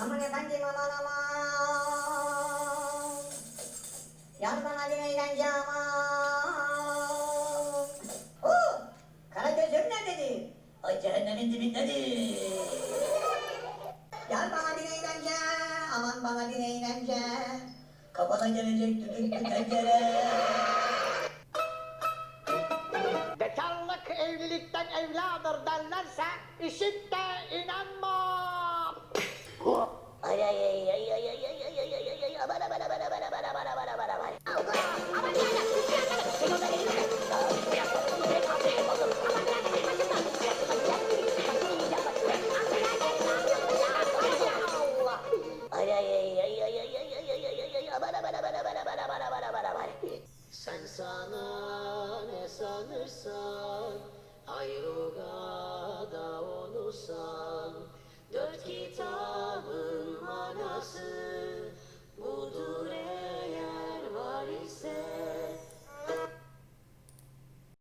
Amına sanki aman aman. Bana bir eğlence aman. Oo, kara gözüm nerededir? Ay cehennemin dibindedir. Yar bana bir eğlence, aman bana bir eğlence. Kafana gelecek düdüklü tencere. Bekarlık evlilikten evladır derlerse işit de inan. 산에서 늘썩